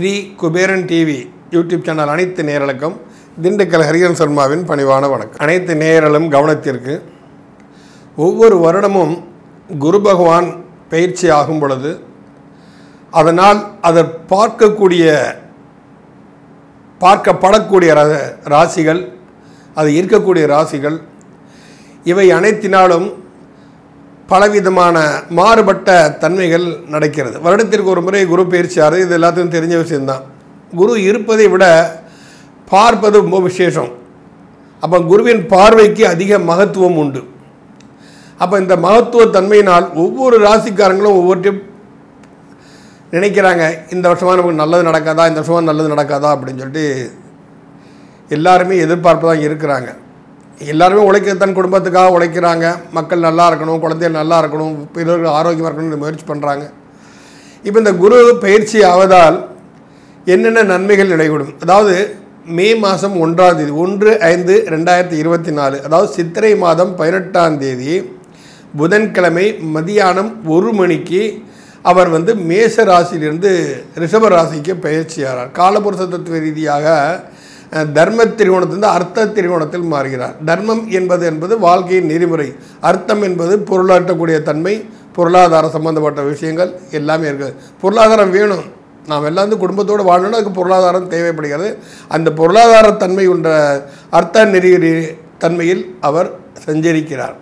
Sri Kuberan TV YouTube channel அனைத்து நேரலுக்கும் திண்டுக்கல் ஹரிஹரன் சர்மாவின் பணிவான வணக்கம். அனைத்து நேரலும் கவனத்திற்கு. ஒவ்வொரு வருடமும் குரு பகவான் பயிற்சி ஆகும் பொழுது அதனால் அதை பார்க்கக்கூடிய பார்க்கப்படக்கூடிய ராசிகள் அது இருக்கக்கூடிய ராசிகள் இவை அனைத்தினாலும் பலவிதமான மாறுபட்ட தன்மைகள் நடக்கிறது. வருடத்திற்கு ஒரு முறை குரு பயிற்சியாரு இது எல்லாத்துக்கும் தெரிஞ்ச விஷயம்தான். குரு இருப்பதை விட பார்ப்பது ரொம்ப விசேஷம். அப்போ குருவின் பார்வைக்கு அதிக மகத்துவம் உண்டு. அப்போ இந்த மகத்துவ தன்மையினால் ஒவ்வொரு ராசிக்காரங்களும் ஒவ்வொருத்தையும் நினைக்கிறாங்க இந்த வருஷமாக நமக்கு நல்லது நடக்காதா இந்த வருஷமாக நல்லது நடக்காதா அப்படின்னு சொல்லிட்டு எல்லாருமே எதிர்பார்ப்பு தான் இருக்கிறாங்க. எல்லாருமே உழைக்க தன் குடும்பத்துக்காக உழைக்கிறாங்க. மக்கள் நல்லா இருக்கணும் குழந்தைகள் நல்லா இருக்கணும் பிறர்கள் ஆரோக்கியமாக இருக்கணும்னு முயற்சி பண்ணுறாங்க இப்போ இந்த குரு பயிற்சி ஆவதால் என்னென்ன நன்மைகள் நடைபெறும் அதாவது மே மாதம் ஒன்றாம் தேதி ஒன்று ஐந்து ரெண்டாயிரத்தி இருபத்தி நாலு அதாவது சித்திரை மாதம் பதினெட்டாம் தேதி புதன்கிழமை மதியானம் ஒரு மணிக்கு அவர் வந்து மேச ராசியிலிருந்து ரிஷப ராசிக்கு பயிற்சியாகிறார். காலபுருஷ தத்துவ ரீதியாக தர்ம திரிகோணத்திலிருந்து அர்த்த திரிகோணத்தில் மாறுகிறார். தர்மம் என்பது என்பது வாழ்க்கையின் நெறிமுறை. அர்த்தம் என்பது பொருளாட்டக்கூடிய தன்மை பொருளாதார சம்பந்தப்பட்ட விஷயங்கள் எல்லாமே இருக்குது. பொருளாதாரம் வேணும். நாம் எல்லாம் வந்து குடும்பத்தோடு வாழணும்னா அதுக்கு பொருளாதாரம் தேவைப்படுகிறது. அந்த பொருளாதார தன்மை உண்ட அர்த்த நெறி தன்மையில் அவர் சஞ்சரிக்கிறார்.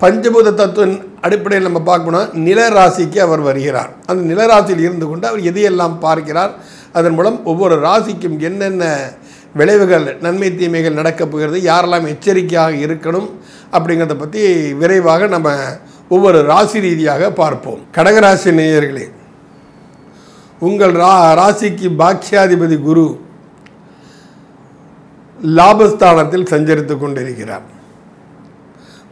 பஞ்சபூத தத்துவின் அடிப்படையில் நம்ம பார்க்கணும்னா நில ராசிக்கு அவர் வருகிறார். அந்த நில ராசியில் இருந்து கொண்டு அவர் எதையெல்லாம் பார்க்கிறார்? அதன் மூலம் ஒவ்வொரு ராசிக்கும் என்னென்ன விளைவுகள் நன்மை தீமைகள் நடக்கப் போகிறது யாரெல்லாம் எச்சரிக்கையாக இருக்கணும் அப்படிங்கிறத பற்றி விரைவாக நம்ம ஒவ்வொரு ராசி ரீதியாக பார்ப்போம். கடகராசி நேயர்களே உங்கள் ரா ராசிக்கு பாக்கியாதிபதி குரு லாபஸ்தானத்தில் சஞ்சரித்து கொண்டிருக்கிறார்.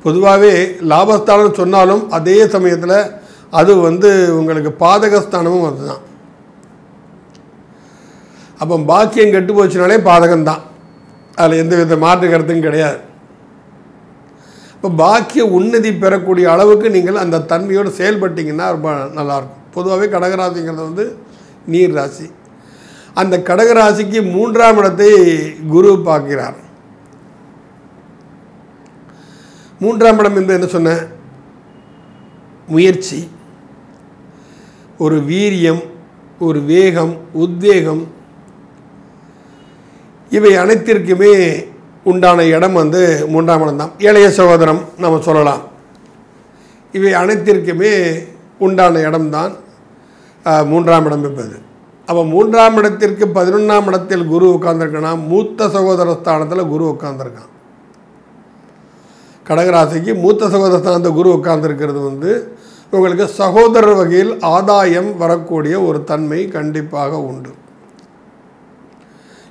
பொதுவாகவே லாபஸ்தானம் சொன்னாலும் அதே சமயத்தில் அது வந்து உங்களுக்கு பாதகஸ்தானமும் அதுதான். அப்போ பாக்கியம் கெட்டு போச்சுனாலே பாதகம்தான். அதில் எந்த வித மாற்று கருத்தும் கிடையாது. இப்போ பாக்கிய உன்னதி பெறக்கூடிய அளவுக்கு நீங்கள் அந்த தன்மையோடு செயல்பட்டீங்கன்னா ரொம்ப நல்லாயிருக்கும். பொதுவாகவே கடகராசிங்கிறது வந்து நீர் ராசி. அந்த கடகராசிக்கு மூன்றாம் இடத்தை குரு பார்க்கிறார். மூன்றாம் இடம் என்று என்ன சொன்ன? முயற்சி. ஒரு வீரியம் ஒரு வேகம் உத்வேகம் இவை அனைத்திற்குமே உண்டான இடம் வந்து மூன்றாம் இடம் தான். இளைய சகோதரம் நம்ம சொல்லலாம். இவை அனைத்திற்குமே உண்டான இடம்தான் மூன்றாம் இடம் என்பது. அப்போ மூன்றாம் இடத்திற்கு பதினொன்றாம் இடத்தில் குரு உட்கார்ந்துருக்கனா மூத்த சகோதர ஸ்தானத்தில் குரு உட்கார்ந்துருக்கான். கடகராசிக்கு மூத்த சகோதர ஸ்தானத்தில் குரு உட்கார்ந்துருக்கிறது வந்து உங்களுக்கு சகோதரர் வகையில் ஆதாயம் வரக்கூடிய ஒரு தன்மை கண்டிப்பாக உண்டு.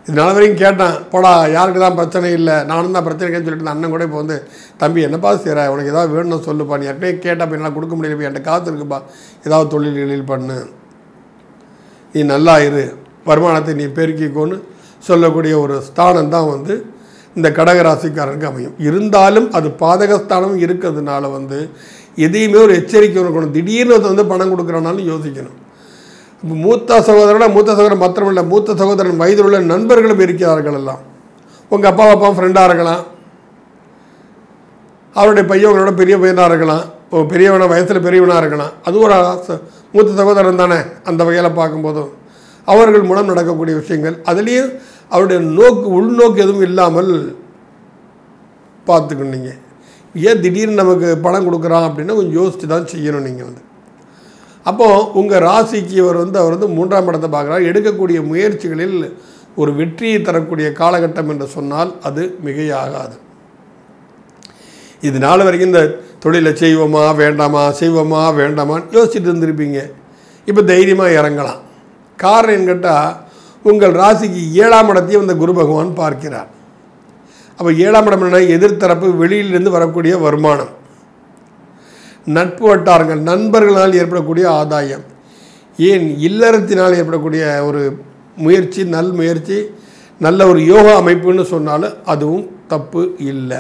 இதனால வரைக்கும் கேட்டேன் போடா யாருக்கு தான் பிரச்சனை இல்லை? நானும் தான் பிரச்சனை சொல்லிட்டு அண்ணன் கூட இப்போ வந்து தம்பி என்னப்பா செய்கிற உனக்கு ஏதாவது வேணும்னு சொல்லுப்பா. நீ ஏற்கனவே கேட்டால் என்னால் கொடுக்க முடியல. என்கிட்ட காசு இருக்குப்பா. ஏதாவது தொழில் தொழில் பண்ணு. நீ நல்லா இரு. வருமானத்தை நீ பெருக்கிக்கோன்னு சொல்லக்கூடிய ஒரு ஸ்தானம் தான் வந்து இந்த கடகராசிக்காரனுக்கு அமையும். இருந்தாலும் அது பாதகஸ்தானம் இருக்கிறதுனால வந்து எதையுமே ஒரு எச்சரிக்கை இருக்கணும் திடீர்னு வந்து பணம் கொடுக்குறனாலும் யோசிக்கணும். மூத்த சகோதரனா மூத்த சகோதரன் மாத்திரமில்லை மூத்த சகோதரன் வயதில் உள்ள நண்பர்களும் இருக்கிறார்கள் எல்லாம். உங்கள் அப்பா அப்பா ஃப்ரெண்டாக இருக்கலாம். அவருடைய பையன் உங்களோட பெரிய பையனாக இருக்கலாம். ஓ வயசில் பெரியவனாக இருக்கலாம். அது ஒரு மூத்த சகோதரன் தானே அந்த வகையில் பார்க்கும்போதும் அவர்கள் மூலம் நடக்கக்கூடிய விஷயங்கள். அதுலேயும் அவருடைய நோக்கு உள்நோக்கு எதுவும் இல்லாமல் பார்த்துக்கணும் நீங்கள் ஏன் திடீர்னு நமக்கு பணம் கொடுக்குறான் அப்படின்னா கொஞ்சம் யோசித்து தான் செய்யணும் நீங்கள் வந்து. அப்போது உங்கள் ராசிக்கு இவர் வந்து அவர் வந்து மூன்றாம் இடத்தை பார்க்குறார். எடுக்கக்கூடிய முயற்சிகளில் ஒரு வெற்றியை தரக்கூடிய காலகட்டம் என்று சொன்னால் அது மிகையாகாது. இது நாள் வரைக்கும் இந்த தொழிலை செய்வோமா வேண்டாமா செய்வோமா வேண்டாமான்னு யோசிச்சுட்டு இருந்திருப்பீங்க. இப்போ தைரியமாக இறங்கலாம். காரணம் கேட்டால் உங்கள் ராசிக்கு ஏழாம் இடத்தையும் இந்த குரு பகவான் பார்க்கிறார். அப்போ ஏழாம் இடம் என்ன எதிர்த்தரப்பு வெளியிலிருந்து வரக்கூடிய வருமானம். நட்பு வட்டாரங்கள் நண்பர்களால் ஏற்படக்கூடிய ஆதாயம். ஏன் இல்லறத்தினால் ஏற்படக்கூடிய ஒரு முயற்சி நல் முயற்சி நல்ல ஒரு யோகா அமைப்புன்னு சொன்னாலும் அதுவும் தப்பு இல்லை.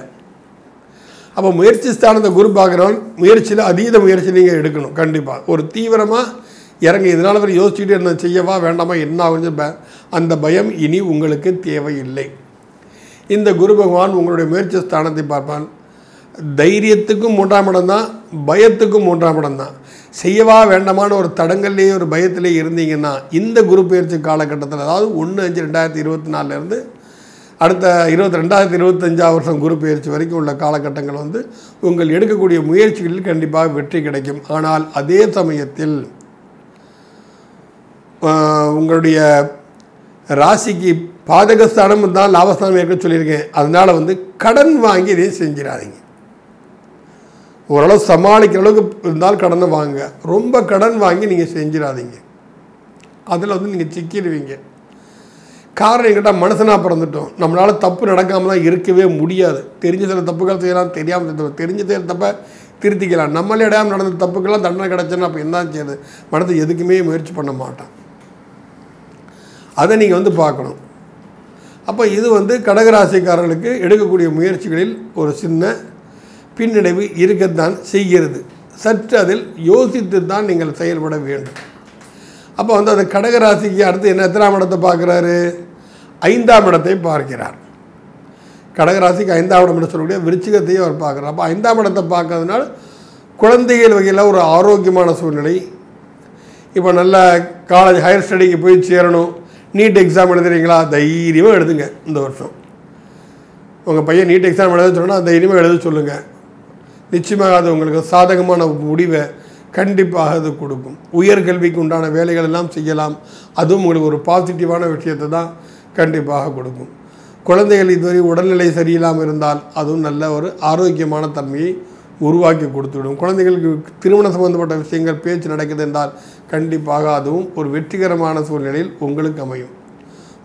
அப்போ முயற்சி ஸ்தானத்தை குரு பார்க்குறவன் முயற்சியில் அதீத முயற்சி நீங்கள் எடுக்கணும் கண்டிப்பாக ஒரு தீவிரமாக இறங்க இதனால் வரை யோசிச்சுட்டு என்ன செய்யவா வேண்டாமா என்ன ஆகுன்னு ப அந்த பயம் இனி உங்களுக்கு தேவையில்லை. இந்த குரு பகவான் உங்களுடைய முயற்சி ஸ்தானத்தை பார்ப்பான். தைரியத்துக்கும் மூன்றாம் இடம் தான் பயத்துக்கும் மூன்றாம் இடம் தான். செய்யவா வேண்டாமான ஒரு தடங்கள்லேயே ஒரு பயத்திலே இருந்தீங்கன்னா இந்த குரு பயிற்சி காலகட்டத்தில் அதாவது ஒன்று அஞ்சு ரெண்டாயிரத்தி இருபத்தி நாலுலேருந்து அடுத்த இருபத்தி ரெண்டாயிரத்தி இருபத்தஞ்சாம் வருஷம் குரு பயிற்சி வரைக்கும் உள்ள காலகட்டங்கள் வந்து உங்கள் எடுக்கக்கூடிய முயற்சிகளில் கண்டிப்பாக வெற்றி கிடைக்கும். ஆனால் அதே சமயத்தில் உங்களுடைய ராசிக்கு பாதகஸ்தானம் தான் லாபஸ்தானம் இருக்க சொல்லியிருக்கேன். அதனால் வந்து கடன் வாங்கி இதையும் செஞ்சிடாதீங்க. ஓரளவு சமாளிக்கிற அளவுக்கு இருந்தால் கடனை வாங்க. ரொம்ப கடன் வாங்கி நீங்கள் செஞ்சிடாதீங்க. அதில் வந்து நீங்கள் சிக்கிடுவீங்க. காரணம் எங்கிட்ட மனுஷனாக பிறந்துட்டோம். நம்மளால் தப்பு நடக்காமல் தான் இருக்கவே முடியாது. தெரிஞ்ச சில தப்புகள் செய்யலாம் தெரியாமல் செய்யலாம். தெரிஞ்ச சில தப்பை திருத்திக்கலாம். நம்மளே இடாமல் நடந்த தப்புக்கெல்லாம் தண்டனை கிடச்சுன்னா அப்போ என்ன செய்யுது மனது எதுக்குமே முயற்சி பண்ண மாட்டான். அதை நீங்கள் வந்து பார்க்கணும். அப்போ இது வந்து கடகராசிக்காரர்களுக்கு எடுக்கக்கூடிய முயற்சிகளில் ஒரு சின்ன பின்னடைவு இருக்கத்தான் செய்கிறது. சற்று அதில் யோசித்து தான் நீங்கள் செயல்பட வேண்டும். அப்போ வந்து அந்த கடகராசிக்கு அடுத்து என்ன எத்தனாம் இடத்தை பார்க்குறாரு? ஐந்தாம் இடத்தை பார்க்கிறார். கடகராசிக்கு ஐந்தாம் இடம் என்று சொல்லக்கூடிய விருச்சிகத்தையும் அவர் பார்க்குறார். அப்போ ஐந்தாம் இடத்தை பார்க்கறதுனால குழந்தைகள் வகையில் ஒரு ஆரோக்கியமான சூழ்நிலை. இப்போ நல்ல காலேஜ் ஹையர் ஸ்டடிக்கு போய் சேரணும். நீட் எக்ஸாம் எழுதுறீங்களா? தைரியமாக எழுதுங்க இந்த வருஷம். உங்கள் பையன் நீட் எக்ஸாம் எழுத சொன்னால் தைரியமாக எழுத சொல்லுங்கள் நிச்சயமாக அது உங்களுக்கு சாதகமான முடிவை கண்டிப்பாக அது கொடுக்கும். உயர்கல்விக்கு உண்டான வேலைகள் எல்லாம் செய்யலாம். அதுவும் உங்களுக்கு ஒரு பாசிட்டிவான விஷயத்தை தான் கண்டிப்பாக கொடுக்கும். குழந்தைகள் இதுவரை உடல்நிலை சரியில்லாமல் இருந்தால் அதுவும் நல்ல ஒரு ஆரோக்கியமான தன்மையை உருவாக்கி கொடுத்துவிடும். குழந்தைகளுக்கு திருமணம் சம்பந்தப்பட்ட விஷயங்கள் பேச்சு நடக்குது என்றால் கண்டிப்பாக அதுவும் ஒரு வெற்றிகரமான சூழ்நிலையில் உங்களுக்கு அமையும்.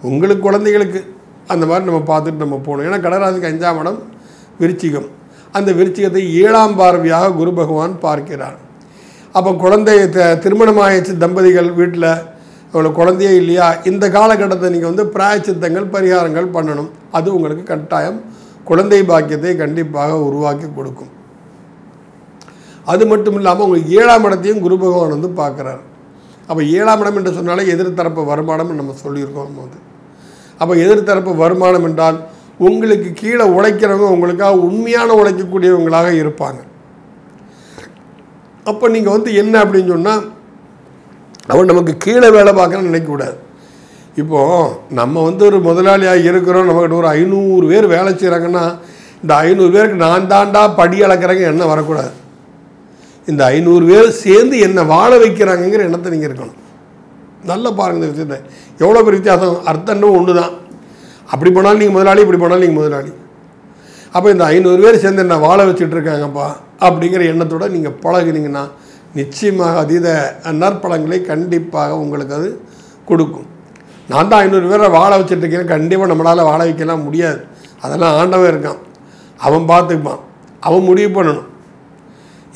உங்களுக்கு குழந்தைகளுக்கு அந்த மாதிரி நம்ம பார்த்துட்டு நம்ம போகணும். ஏன்னா கடராசிக்கு அஞ்சாம் இடம் விருச்சிகம். அந்த விருச்சிகத்தை ஏழாம் பார்வையாக குரு பகவான் பார்க்கிறார். அப்போ குழந்தையை த- திருமணமாயிடுச்சு தம்பதிகள் வீட்டில் அவ்வளோ குழந்தையே இல்லையா? இந்த காலகட்டத்தை நீங்கள் வந்து பிராயச்சித்தங்கள் பரிகாரங்கள் பண்ணணும். அது உங்களுக்கு கட்டாயம் குழந்தை பாக்கியத்தை கண்டிப்பாக உருவாக்கி கொடுக்கும். அது மட்டும் இல்லாமல் உங்களுக்கு ஏழாம் இடத்தையும் குரு பகவான் வந்து பார்க்குறாரு. அப்போ ஏழாம் இடம் என்று சொன்னாலே எதிர்த்தரப்பு வருமானம் நம்ம சொல்லியிருக்கோம் நம்ம வந்து அப்போ எதிர்த்தரப்பு வருமானம் என்றால் உங்களுக்கு கீழே உழைக்கிறவங்க உங்களுக்காக உண்மையான உழைக்கக்கூடியவங்களாக இருப்பாங்க. அப்போ நீங்கள் வந்து என்ன அப்படின்னு சொன்னால் அவன் நமக்கு கீழே வேலை பார்க்கணும்னு நினைக்கக்கூடாது இப்போது நம்ம வந்து ஒரு முதலாளியாக இருக்கிறோம் நம்மக்கிட்ட ஒரு ஐநூறு பேர் வேலை செய்கிறாங்கன்னா இந்த ஐநூறு பேருக்கு நான் தாண்டா படி அளக்கிறாங்க எண்ணம் வரக்கூடாது. இந்த ஐநூறு பேர் சேர்ந்து என்னை வாழ வைக்கிறாங்கங்கிற எண்ணத்தை நீங்கள் இருக்கணும். நல்லா பாருங்கள் இந்த விஷயத்தை. எவ்வளோ பெரிய வித்தியாசம்? அர்த்தம் ஒன்று தான் அப்படி போனாலும் நீங்கள் முதலாளி இப்படி போனாலும் நீங்கள் முதலாளி. அப்போ இந்த ஐநூறு பேர் சேர்ந்து என்ன வாழ வச்சுட்டு இருக்காங்கப்பா அப்படிங்கிற எண்ணத்தோடு நீங்கள் பழகுனீங்கன்னா நிச்சயமாக அதீத நற்பலங்களை கண்டிப்பாக உங்களுக்கு அது கொடுக்கும். நான் தான் ஐநூறு பேரை வாழ வச்சுட்டு இருக்கேன். கண்டிப்பாக நம்மளால் வாழ வைக்கலாம் முடியாது. அதெல்லாம் ஆண்டவன் இருக்கான். அவன் பார்த்துப்பான். அவன் முடிவு பண்ணணும்.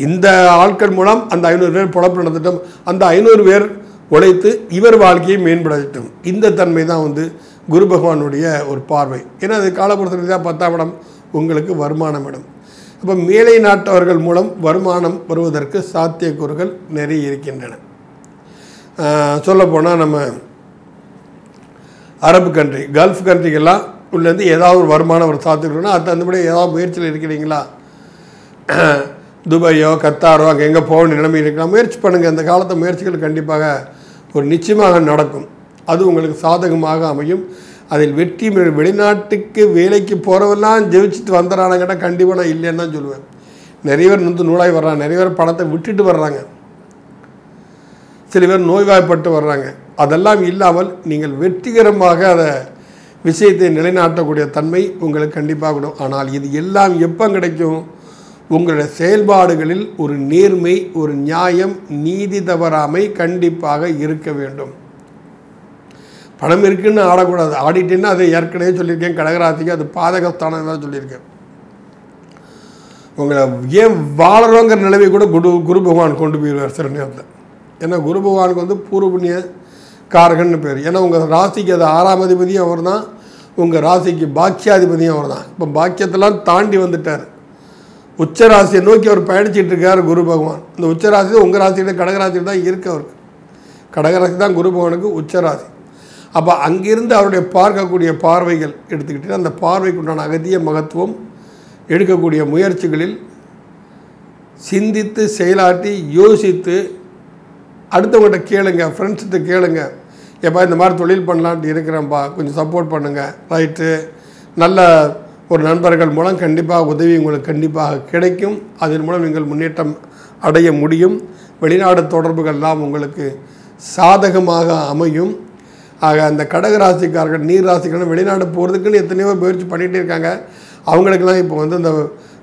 இந்த ஆட்கள் மூலம் அந்த ஐநூறு பேர் பொழப்பு நடத்திட்டோம். அந்த ஐநூறு பேர் உழைத்து இவர் வாழ்க்கையை மேம்படுத்தட்டும். இந்த தன்மை தான் வந்து குரு பகவானுடைய ஒரு பார்வை. ஏன்னா அது காலப்புறத்தில் தான் பத்தாம் இடம் உங்களுக்கு வருமானம் இடம். அப்போ மேலை நாட்டவர்கள் மூலம் வருமானம் வருவதற்கு சாத்தியக்கூறுகள் நிறைய இருக்கின்றன. சொல்லப்போனால் நம்ம அரபு கண்ட்ரி கல்ஃப் கண்ட்ரிக்கெல்லாம் உள்ளேருந்து ஏதாவது ஒரு வருமானம் ஒரு சாத்தியக்கூறுனா அது அந்தபடி ஏதாவது முயற்சியில் இருக்கிறீங்களா? துபாயோ கத்தாரோ அங்கே எங்கே போகணும் நிலைமை இருக்கலாம். முயற்சி பண்ணுங்கள் இந்த காலத்து முயற்சிகள் கண்டிப்பாக ஒரு நிச்சயமாக நடக்கும். அது உங்களுக்கு சாதகமாக அமையும். அதில் வெற்றி வெளிநாட்டுக்கு வேலைக்கு போகிறவெல்லாம் ஜெயிச்சுட்டு வந்துடுறானுங்கிட்ட கண்டிப்பாக நான் இல்லைன்னு தான் சொல்லுவேன். நிறைய பேர் வந்து நூலாய் வர்றாங்க. நிறைய பேர் பணத்தை விட்டுட்டு வர்றாங்க. சில பேர் நோய்வாய்ப்பட்டு வர்றாங்க. அதெல்லாம் இல்லாமல் நீங்கள் வெற்றிகரமாக அதை விஷயத்தை நிலைநாட்டக்கூடிய தன்மை உங்களுக்கு கண்டிப்பாக கூடும் ஆனால் இது எல்லாம் எப்போ கிடைக்கும்? உங்களுடைய செயல்பாடுகளில் ஒரு நேர்மை ஒரு நியாயம் நீதி தவறாமை கண்டிப்பாக இருக்க வேண்டும். பணம் இருக்குன்னு ஆடக்கூடாது. ஆடிட்டேன்னா அதை ஏற்கனவே சொல்லியிருக்கேன். கடகராசிக்கு அது பாதகஸ்தானம் தான் சொல்லியிருக்கேன். உங்களை ஏன் வாழறோங்கிற நிலைமை கூட குரு குரு பகவான் கொண்டு போயிடுவார் சில நேரத்தில். ஏன்னா குரு பகவானுக்கு வந்து பூர்வ புண்ணிய காரகன்னு பேர். ஏன்னா உங்கள் ராசிக்கு அது ஆறாம் அதிபதியும் அவர் தான் உங்கள் ராசிக்கு பாக்கியாதிபதியும் அவர் தான் இப்போ பாக்கியத்தெல்லாம் தாண்டி வந்துட்டார். உச்ச ராசியை நோக்கி அவர் பயணிச்சிட்டு இருக்கார் குரு பகவான். இந்த உச்சராசி உங்கள் ராசியில் கடகராசியில் தான் இருக்கு அவருக்கு. கடகராசி தான் குரு பகவானுக்கு உச்சராசி. அப்போ அங்கிருந்து அவருடைய பார்க்கக்கூடிய பார்வைகள் எடுத்துக்கிட்டு அந்த பார்வைக்கு உண்டான அகதிய மகத்துவம் எடுக்கக்கூடிய முயற்சிகளில் சிந்தித்து செயலாட்டி யோசித்து அடுத்தவங்கள்ட்ட கேளுங்க ஃப்ரெண்ட்ஸ்கிட்ட கேளுங்க. எப்பா இந்த மாதிரி தொழில் பண்ணலான்ட்டு இருக்கிறேன்ப்பா கொஞ்சம் சப்போர்ட் பண்ணுங்கள் ரைட்டு நல்ல ஒரு நண்பர்கள் மூலம் கண்டிப்பாக உதவி உங்களுக்கு கண்டிப்பாக கிடைக்கும். அதன் மூலம் நீங்கள் முன்னேற்றம் அடைய முடியும். வெளிநாடு தொடர்புகள்லாம் உங்களுக்கு சாதகமாக அமையும். ஆக அந்த கடகராசிக்காரர்கள் நீர் ராசிக்காரர்கள் வெளிநாடு போகிறதுக்குன்னு எத்தனையோ முயற்சி பண்ணிகிட்டே இருக்காங்க. அவங்களுக்கெல்லாம் இப்போ வந்து இந்த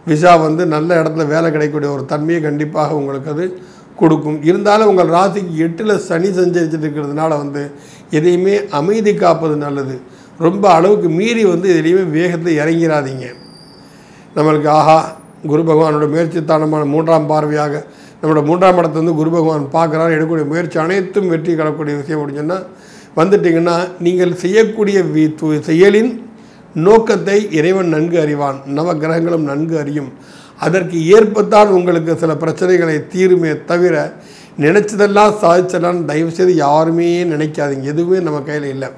விசா வந்து நல்ல இடத்துல வேலை கிடைக்கக்கூடிய ஒரு தன்மையை கண்டிப்பாக உங்களுக்கு அது கொடுக்கும். இருந்தாலும் உங்கள் ராசிக்கு எட்டில் சனி சஞ்சரிச்சுட்டு இருக்கிறதுனால வந்து எதையுமே அமைதி காப்பது நல்லது. ரொம்ப அளவுக்கு மீறி வந்து எதுலேயுமே வேகத்தில் இறங்கிடாதீங்க நம்மளுக்கு ஆஹா குரு பகவானோட முயற்சி தானமான மூன்றாம் பார்வையாக நம்மளோட மூன்றாம் இடத்தை வந்து குரு பகவான் பார்க்குறாரு எடுக்கக்கூடிய முயற்சி அனைத்தும் வெற்றி கலக்கூடிய விஷயம் அப்படின்னு சொன்னால் வந்துட்டிங்கன்னா நீங்கள் செய்யக்கூடிய வி- செயலின் நோக்கத்தை இறைவன் நன்கு அறிவான். நவ கிரகங்களும் நன்கு அறியும். அதற்கு ஏற்பத்தான் உங்களுக்கு சில பிரச்சனைகளை தீருமே தவிர நினைச்சதெல்லாம் சாதிச்சலாம் தயவுசெய்து யாருமே நினைக்காதீங்க. எதுவுமே நம்ம கையில் இல்லை.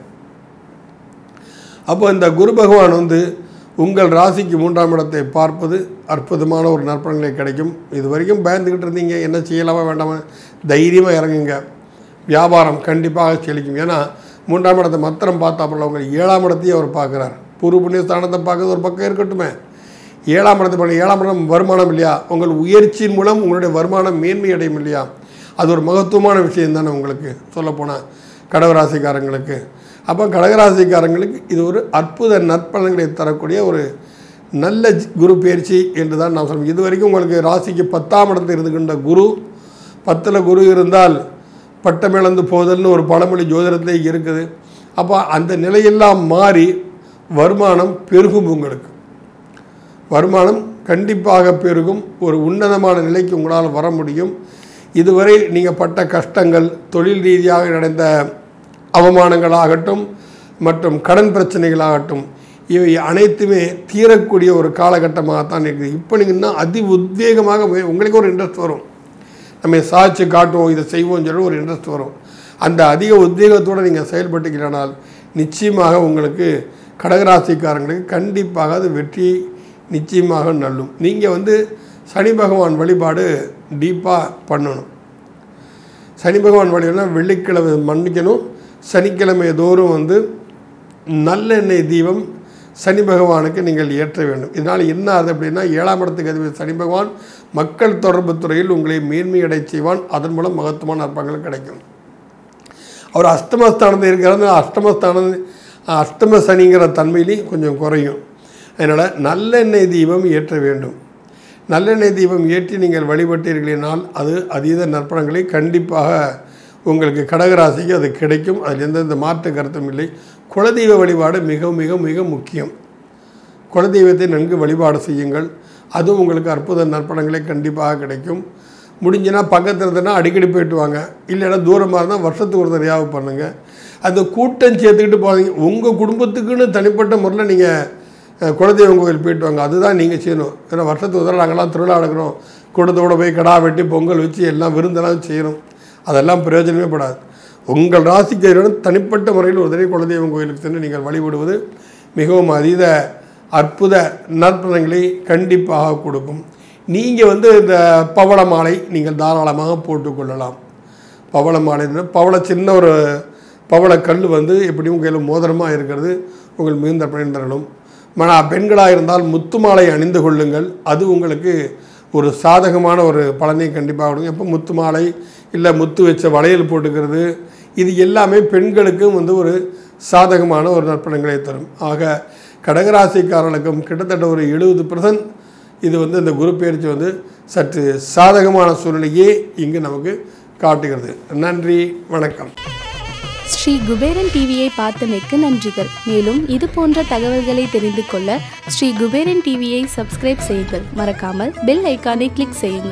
அப்போ இந்த குரு பகவான் வந்து உங்கள் ராசிக்கு மூன்றாம் இடத்தை பார்ப்பது அற்புதமான ஒரு நற்பலன்களை கிடைக்கும். இது வரைக்கும் பயந்துக்கிட்டு இருந்தீங்க. என்ன செய்யலாமா வேண்டாமா? தைரியமாக இறங்குங்க. வியாபாரம் கண்டிப்பாக செழிக்கும். ஏன்னா மூன்றாம் இடத்தை மாத்திரம் பார்த்தாப்புல உங்கள் ஏழாம் இடத்தையும் அவர் பார்க்குறார். பூர்வ புண்ணிய ஸ்தானத்தை பார்க்கறது ஒரு பக்கம் இருக்கட்டுமே. ஏழாம் இடத்தை பண்ண ஏழாம் இடம் வருமானம் இல்லையா? உங்கள் உயர்ச்சியின் மூலம் உங்களுடைய வருமானம் மேன்மை அடையும் இல்லையா? அது ஒரு மகத்துவமான விஷயம் தானே உங்களுக்கு சொல்லப்போனால் கடகராசிக்காரங்களுக்கு. அப்போ கடகராசிக்காரங்களுக்கு இது ஒரு அற்புத நற்பலன்களை தரக்கூடிய ஒரு நல்ல ஜி- குரு பயிற்சி என்று தான் நான் சொல்லுவேன் இது வரைக்கும் உங்களுக்கு ராசிக்கு பத்தாம் இடத்தில் இருந்துகின்ற குரு பத்தில் குரு இருந்தால் பட்டமிழந்து போதல்னு ஒரு பழமொழி ஜோதிடத்திலே இருக்குது. அப்போ அந்த நிலையெல்லாம் மாறி வருமானம் பெருகும் உங்களுக்கு. வருமானம் கண்டிப்பாக பெருகும். ஒரு உன்னதமான நிலைக்கு உங்களால் வர முடியும். இதுவரை நீங்கள் பட்ட கஷ்டங்கள் தொழில் ரீதியாக நடந்த அவமானங்களாகட்டும் மற்றும் கடன் பிரச்சனைகளாகட்டும் இவை அனைத்துமே தீரக்கூடிய ஒரு காலகட்டமாகத்தான் இருக்குது. இப்போ நீங்கள் இன்னும் அதி உத்வேகமாக உங்களுக்கு ஒரு இன்ட்ரெஸ்ட் வரும். நம்ம சாதிச்சு காட்டுவோம் இதை செய்வோம்னு சொல்லி ஒரு இன்ட்ரெஸ்ட் வரும். அந்த அதிக உத்வேகத்தோடு நீங்கள் செயல்பட்டுக்கிறனால் நிச்சயமாக உங்களுக்கு கடகராசிக்காரங்களுக்கு கண்டிப்பாக அது வெற்றி நிச்சயமாக நல்லும் நீங்கள் வந்து சனி பகவான் வழிபாடு டீப்பாக பண்ணணும். சனி பகவான் வழிபாடுனா வெள்ளிக்கிழமை மன்னிக்கணும். சனிக்கிழமை தோறும் வந்து நல்லெண்ணெய் தீபம் சனி பகவானுக்கு நீங்கள் ஏற்ற வேண்டும். இதனால் என்ன ஆகுது அப்படின்னா ஏழாம் இடத்துக்கு அதிபர் சனி பகவான் மக்கள் தொடர்பு துறையில் உங்களை மேன்மையடை செய்வான். அதன் மூலம் மகத்துவமான அற்பங்கள் கிடைக்கும். அவர் அஷ்டமஸ்தானத்தில் இருக்கிறது அஷ்டமஸ்தான அஷ்டம சனிங்கிற தன்மையிலையும் கொஞ்சம் குறையும். அதனால் நல்லெண்ணெய் தீபம் ஏற்ற வேண்டும். நல்லெண்ணெய் தீபம் ஏற்றி நீங்கள் வழிபட்டீர்களானால் அது அதீத நற்பணங்களை கண்டிப்பாக உங்களுக்கு கடகராசிக்கு அது கிடைக்கும். அதில் எந்தெந்த மாற்று கருத்தும் இல்லை. குலதெய்வ வழிபாடு மிக மிக மிக முக்கியம். குலதெய்வத்தை நன்கு வழிபாடு செய்யுங்கள். அதுவும் உங்களுக்கு அற்புத நற்பணங்களே கண்டிப்பாக கிடைக்கும். முடிஞ்சுன்னா பக்கத்தில் இருந்தனா அடிக்கடி போயிட்டு வாங்க. இல்லைன்னா தூரமாக இருந்தால் வருஷத்துக்கு ஒரு தடையாக பண்ணுங்கள் அந்த கூட்டம் சேர்த்துக்கிட்டு போகாதீங்க. உங்கள் குடும்பத்துக்குன்னு தனிப்பட்ட முறையில் நீங்கள் குலதெய்வம் கோயில் போயிட்டு வாங்க. அதுதான் நீங்கள் செய்யணும். ஏன்னா வருஷத்துக்கு ஒரு தடவை நாங்கள்லாம் திருவிழா எடுக்கிறோம் கூட்டத்தோடு போய் கடா வெட்டி பொங்கல் வச்சு எல்லாம் விருந்தெல்லாம் செய்யணும். அதெல்லாம் பிரயோஜனமே படாது. உங்கள் ராசிக்கு எதிரான தனிப்பட்ட முறையில் ஒரு தடவை குலதெய்வம் கோயிலுக்கு சென்று நீங்கள் வழிபடுவது மிகவும் அதீத அற்புத நற்பலன்களை கண்டிப்பாக கொடுக்கும். நீங்கள் வந்து இந்த பவள மாலை நீங்கள் தாராளமாக போட்டுக்கொள்ளலாம் பவள மாலை பவள சின்ன ஒரு பவள கல் வந்து எப்படியும் கையில் மோதிரமாக இருக்கிறது உங்கள் மிகுந்த பயன்தரணும் மன பெண்களாக இருந்தால் முத்து மாலை அணிந்து கொள்ளுங்கள். அது உங்களுக்கு ஒரு சாதகமான ஒரு பலனை கண்டிப்பாக கொடுங்க எப்போ முத்து மாலை இல்லை முத்து வச்ச வளையல் போட்டுக்கிறது இது எல்லாமே பெண்களுக்கும் வந்து ஒரு சாதகமான ஒரு நற்பணங்களை தரும். ஆக கடகராசிக்காரர்களுக்கும் கிட்டத்தட்ட ஒரு எழுபது இது வந்து இந்த குரு பயிற்சி வந்து சற்று சாதகமான சூழ்நிலையே இங்கு நமக்கு காட்டுகிறது. நன்றி வணக்கம். ஸ்ரீ குபேரன் டிவியை பார்த்தமைக்கு நன்றிகள். மேலும் இது போன்ற தகவல்களை தெரிந்து கொள்ள ஸ்ரீ குபேரன் டிவியை சப்ஸ்கிரைப் செய்யுங்கள். மறக்காமல் பெல் ஐக்கானை கிளிக் செய்யுங்கள்.